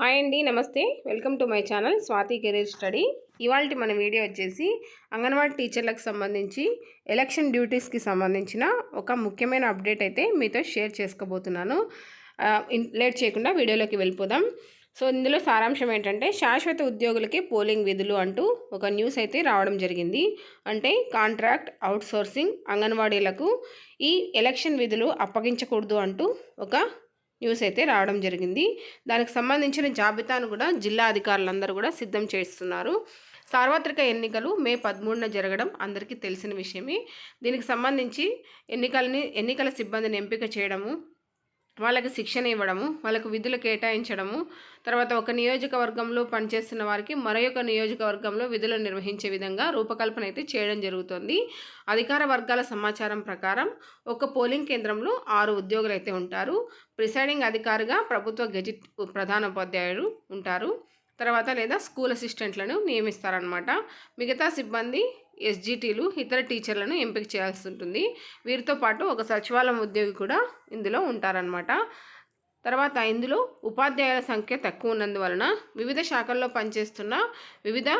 Hi అండి నమస్తే. Welcome to my channel Swathi career study. ఇవాళ మన వీడియో వచ్చేసి అంగన్వాడీ టీచర్లకు సంబంధించి ఎలక్షన్ డ్యూటీస్కి సంబంధించిన ఒక ముఖ్యమైన అప్డేట్ అయితే మీతో షేర్ చేసుకోబోతున్నాను. లేట్ చేయకుండా వీడియోలోకి వెళ్ళిపోదాం. సో ఇందులో సారాంశం ఏంటంటే శాశ్వత ఉద్యోగులకి పోలింగ్ విధులు అంటూ ఒక న్యూస్ అయితే రావడం జరిగింది. అంటే కాంట్రాక్ట్ అవుట్సోర్సింగ్ అంగన్వాడీలకు ఈ ఎలక్షన్ విధులు అప్పగించకూడదు అంటూ ఒక న్యూస్ అయితే రావడం జరిగింది. దానికి సంబంధించిన జాబితాను కూడా జిల్లా అధికారులందరూ కూడా సిద్ధం చేస్తున్నారు. సార్వత్రిక ఎన్నికలు మే పదమూడున జరగడం అందరికీ తెలిసిన విషయమే. దీనికి సంబంధించి ఎన్నికలని ఎన్నికల సిబ్బందిని ఎంపిక చేయడము వాళ్ళకి శిక్షణ ఇవ్వడము వాళ్ళకు విధులు కేటాయించడము తర్వాత ఒక నియోజకవర్గంలో పనిచేస్తున్న వారికి మరొక నియోజకవర్గంలో విధులు నిర్వహించే విధంగా రూపకల్పన అయితే చేయడం జరుగుతుంది. అధికార వర్గాల సమాచారం ప్రకారం ఒక పోలింగ్ కేంద్రంలో ఆరు ఉద్యోగులు అయితే ఉంటారు. ప్రిసైడింగ్ అధికారిగా ప్రభుత్వ గెజిట్ ప్రధాన ఉపాధ్యాయుడు ఉంటారు. తర్వాత లేదా స్కూల్ అసిస్టెంట్లను నియమిస్తారనమాట మిగతా సిబ్బంది ఎస్జిటీలు ఇతర టీచర్లను ఎంపిక చేయాల్సి ఉంటుంది. వీరితో పాటు ఒక సచివాలయం ఉద్యోగి కూడా ఇందులో ఉంటారనమాట తర్వాత ఇందులో ఉపాధ్యాయుల సంఖ్య తక్కువ ఉన్నందువలన వివిధ శాఖల్లో పనిచేస్తున్న వివిధ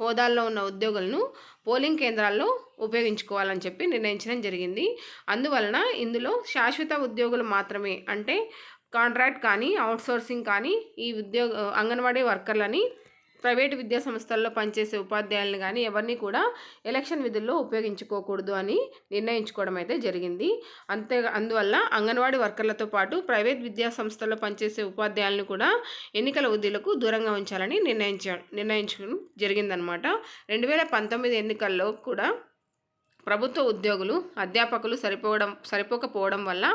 హోదాల్లో ఉన్న ఉద్యోగులను పోలింగ్ కేంద్రాల్లో ఉపయోగించుకోవాలని చెప్పి నిర్ణయించడం జరిగింది. అందువలన ఇందులో శాశ్వత ఉద్యోగులు మాత్రమే అంటే కాంట్రాక్ట్ కానీ అవుట్సోర్సింగ్ కానీ ఈ ఉద్యోగ అంగన్వాడీ వర్కర్లని ప్రైవేటు విద్యా సంస్థల్లో పనిచేసే ఉపాధ్యాయులను కానీ ఎవరిని కూడా ఎలక్షన్ విధుల్లో ఉపయోగించుకోకూడదు అని నిర్ణయించుకోవడం అయితే జరిగింది. అంతే అందువల్ల అంగన్వాడీ వర్కర్లతో పాటు ప్రైవేట్ విద్యా సంస్థల్లో పనిచేసే ఉపాధ్యాయులను కూడా ఎన్నికల విధులకు దూరంగా ఉంచాలని నిర్ణయించ నిర్ణయించడం జరిగిందనమాట. రెండు వేల పంతొమ్మిది ఎన్నికల్లో కూడా ప్రభుత్వ ఉద్యోగులు అధ్యాపకులు సరిపోవడం సరిపోకపోవడం వల్ల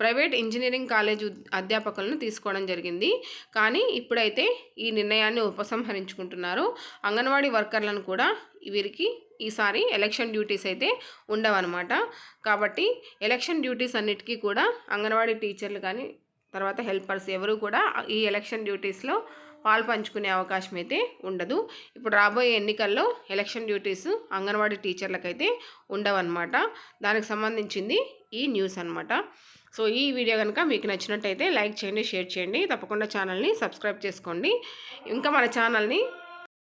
ప్రైవేట్ ఇంజనీరింగ్ కాలేజ్ అధ్యాపకులను తీసుకోవడం జరిగింది. కానీ ఇప్పుడైతే ఈ నిర్ణయాన్ని ఉపసంహరించుకుంటున్నారు. అంగన్వాడీ వర్కర్లను కూడా వీరికి ఈసారి ఎలక్షన్ డ్యూటీస్ అయితే ఉండవన్నమాట. కాబట్టి ఎలక్షన్ డ్యూటీస్ అన్నిటికీ కూడా అంగన్వాడీ టీచర్లు కానీ తర్వాత హెల్పర్స్ ఎవరు కూడా ఈ ఎలక్షన్ డ్యూటీస్లో పాలు పంచుకునే అవకాశం అయితే ఉండదు. ఇప్పుడు రాబోయే ఎన్నికల్లో ఎలక్షన్ డ్యూటీస్ అంగన్వాడీ టీచర్లకైతే ఉండవన్నమాట. దానికి సంబంధించింది ఈ న్యూస్ అనమాట సో ఈ వీడియో కనుక మీకు నచ్చినట్టయితే లైక్ చేయండి షేర్ చేయండి. తప్పకుండా ఛానల్ని సబ్స్క్రైబ్ చేసుకోండి. ఇంకా మన ఛానల్ని